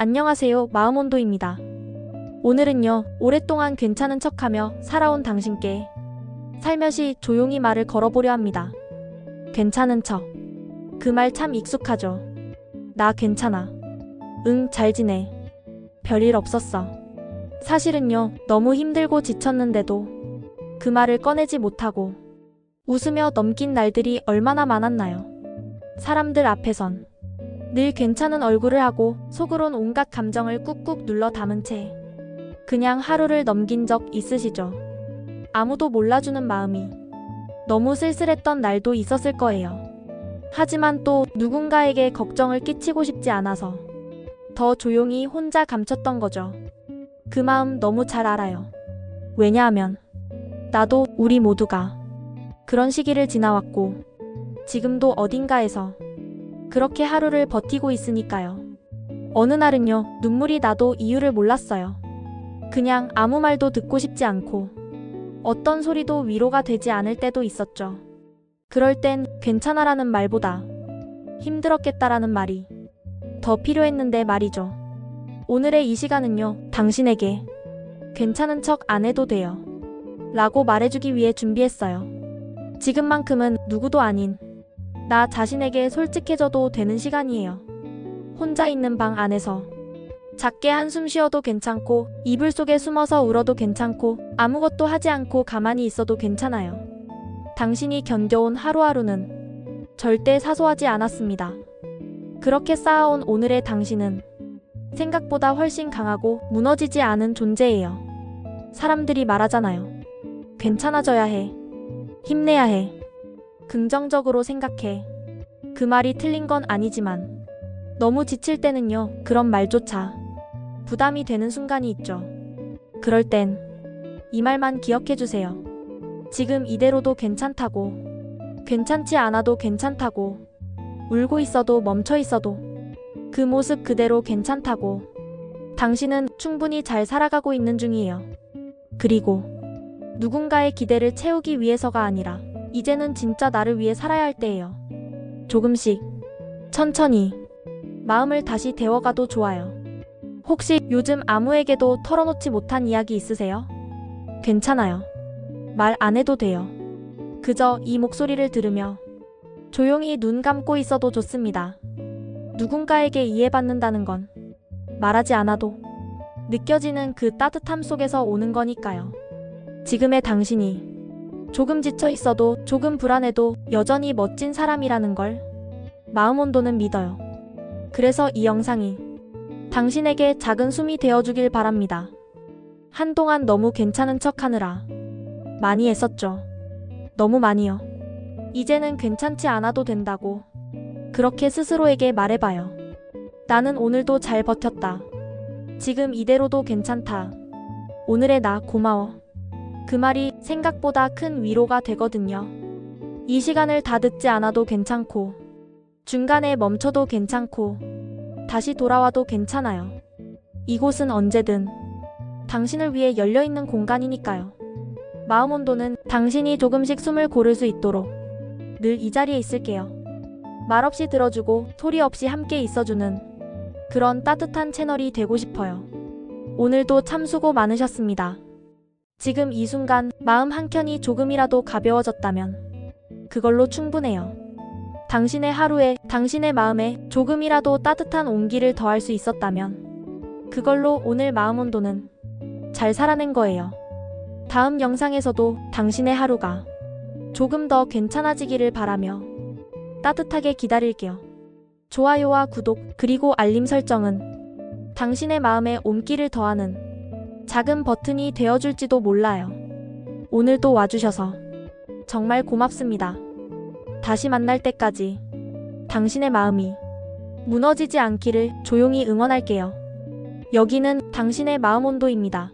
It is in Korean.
안녕하세요. 마음온도입니다. 오늘은요, 오랫동안 괜찮은 척하며 살아온 당신께 살며시 조용히 말을 걸어보려 합니다. 괜찮은 척. 그 말 참 익숙하죠. 나 괜찮아. 응, 잘 지내. 별일 없었어. 사실은요, 너무 힘들고 지쳤는데도 그 말을 꺼내지 못하고 웃으며 넘긴 날들이 얼마나 많았나요? 사람들 앞에선 늘 괜찮은 얼굴을 하고 속으론 온갖 감정을 꾹꾹 눌러 담은 채 그냥 하루를 넘긴 적 있으시죠? 아무도 몰라주는 마음이 너무 쓸쓸했던 날도 있었을 거예요. 하지만 또 누군가에게 걱정을 끼치고 싶지 않아서 더 조용히 혼자 감췄던 거죠. 그 마음 너무 잘 알아요. 왜냐하면 나도 우리 모두가 그런 시기를 지나왔고 지금도 어딘가에서 그렇게 하루를 버티고 있으니까요. 어느 날은요, 눈물이 나도 이유를 몰랐어요. 그냥 아무 말도 듣고 싶지 않고 어떤 소리도 위로가 되지 않을 때도 있었죠. 그럴 땐 괜찮아라는 말보다 힘들었겠다라는 말이 더 필요했는데 말이죠. 오늘의 이 시간은요, 당신에게 괜찮은 척 안 해도 돼요. 라고 말해주기 위해 준비했어요. 지금만큼은 누구도 아닌 나 자신에게 솔직해져도 되는 시간이에요. 혼자 있는 방 안에서 작게 한숨 쉬어도 괜찮고 이불 속에 숨어서 울어도 괜찮고 아무것도 하지 않고 가만히 있어도 괜찮아요. 당신이 견뎌온 하루하루는 절대 사소하지 않았습니다. 그렇게 쌓아온 오늘의 당신은 생각보다 훨씬 강하고 무너지지 않은 존재예요. 사람들이 말하잖아요. 괜찮아져야 해. 힘내야 해. 긍정적으로 생각해. 그 말이 틀린 건 아니지만 너무 지칠 때는요, 그런 말조차 부담이 되는 순간이 있죠. 그럴 땐 이 말만 기억해 주세요. 지금 이대로도 괜찮다고, 괜찮지 않아도 괜찮다고, 울고 있어도 멈춰 있어도 그 모습 그대로 괜찮다고, 당신은 충분히 잘 살아가고 있는 중이에요. 그리고 누군가의 기대를 채우기 위해서가 아니라 이제는 진짜 나를 위해 살아야 할 때예요. 조금씩, 천천히, 마음을 다시 데워가도 좋아요. 혹시 요즘 아무에게도 털어놓지 못한 이야기 있으세요? 괜찮아요. 말 안 해도 돼요. 그저 이 목소리를 들으며 조용히 눈 감고 있어도 좋습니다. 누군가에게 이해받는다는 건 말하지 않아도 느껴지는 그 따뜻함 속에서 오는 거니까요. 지금의 당신이 조금 지쳐 있어도 조금 불안해도 여전히 멋진 사람이라는 걸 마음 온도는 믿어요. 그래서 이 영상이 당신에게 작은 숨이 되어주길 바랍니다. 한동안 너무 괜찮은 척 하느라 많이 애썼죠. 너무 많이요. 이제는 괜찮지 않아도 된다고 그렇게 스스로에게 말해봐요. 나는 오늘도 잘 버텼다. 지금 이대로도 괜찮다. 오늘의 나 고마워. 그 말이 생각보다 큰 위로가 되거든요. 이 시간을 다 듣지 않아도 괜찮고, 중간에 멈춰도 괜찮고, 다시 돌아와도 괜찮아요. 이곳은 언제든 당신을 위해 열려있는 공간이니까요. 마음 온도는 당신이 조금씩 숨을 고를 수 있도록 늘 이 자리에 있을게요. 말없이 들어주고 소리 없이 함께 있어주는 그런 따뜻한 채널이 되고 싶어요. 오늘도 참 수고 많으셨습니다. 지금 이 순간 마음 한켠이 조금이라도 가벼워졌다면 그걸로 충분해요. 당신의 하루에 당신의 마음에 조금이라도 따뜻한 온기를 더할 수 있었다면 그걸로 오늘 마음 온도는 잘 살아낸 거예요. 다음 영상에서도 당신의 하루가 조금 더 괜찮아지기를 바라며 따뜻하게 기다릴게요. 좋아요와 구독 그리고 알림 설정은 당신의 마음에 온기를 더하는 작은 버튼이 되어줄지도 몰라요. 오늘도 와주셔서 정말 고맙습니다. 다시 만날 때까지 당신의 마음이 무너지지 않기를 조용히 응원할게요. 여기는 당신의 마음 온도입니다.